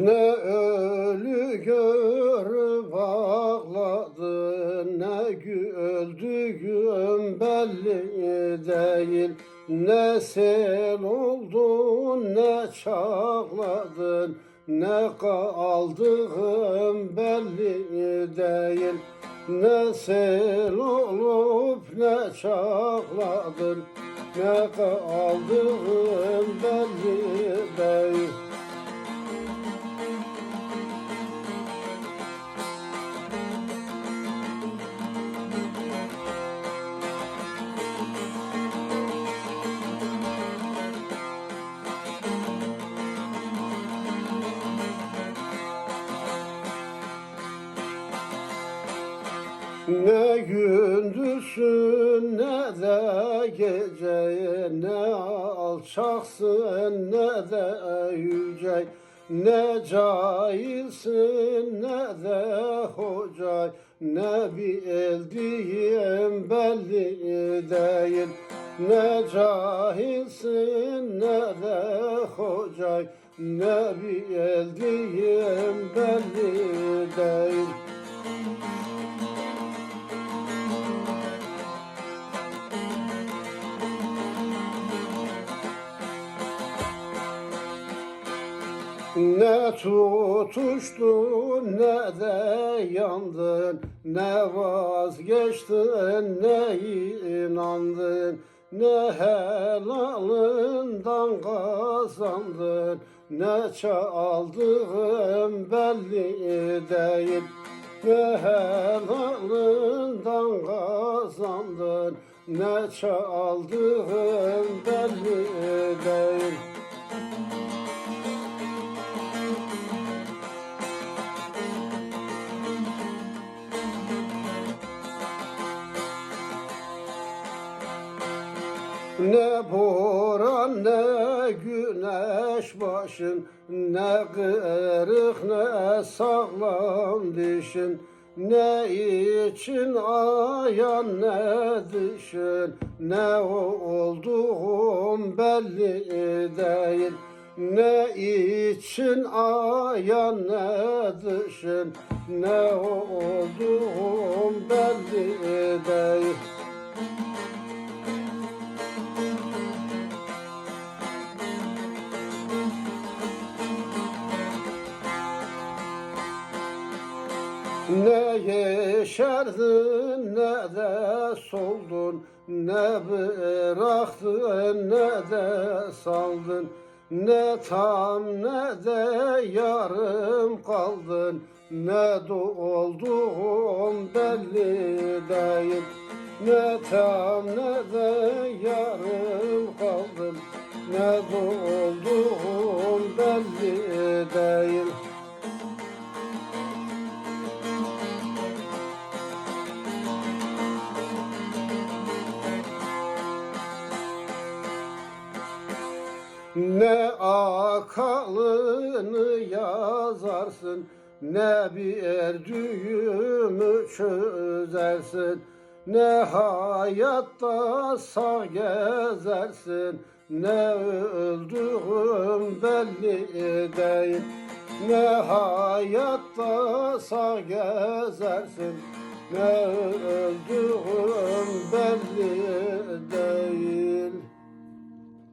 Ne ölü görüp ağladın Ne güldüğüm belli değil. Ne sel oldun ne çağladın Ne kaldığım belli değil. Ne sel olup ne çağladın Ne kaldığım belli değil Ne gündüzsün ne de gece Ne alçaksın ne de yüce Ne cahilsin ne de hoca Ne bir eldiğim belli değil. Ne cahilsin ne de hoca Ne bir eldiğim belli değil Ne tutuştun ne de yandın. Ne vazgeçtin ne inandın. Ne helalından kazandın. Ne çaldığın belli değil. Ne helalından kazandın. Ne çaldığın belli değil Ne boran ne güneş başın Ne kırık ne sağlam dişin. Ne için ayan ne dışın Ne olduğum belli değil. Ne için ayan ne dışın Ne olduğum belli değil Ne yeşerdin ne de soldun. Ne bıraktın ne de saldın. Ne tam ne de yarım kaldın. Ne doldum belli değil. Ne tam ne de yarım kaldın. Ne doldum belli değil Ne akalını yazarsın Ne bir düğümü çözersin Ne hayatta sağ gezersin Ne öldüğüm belli değil. Ne hayatta sağ gezersin Ne öldüğüm belli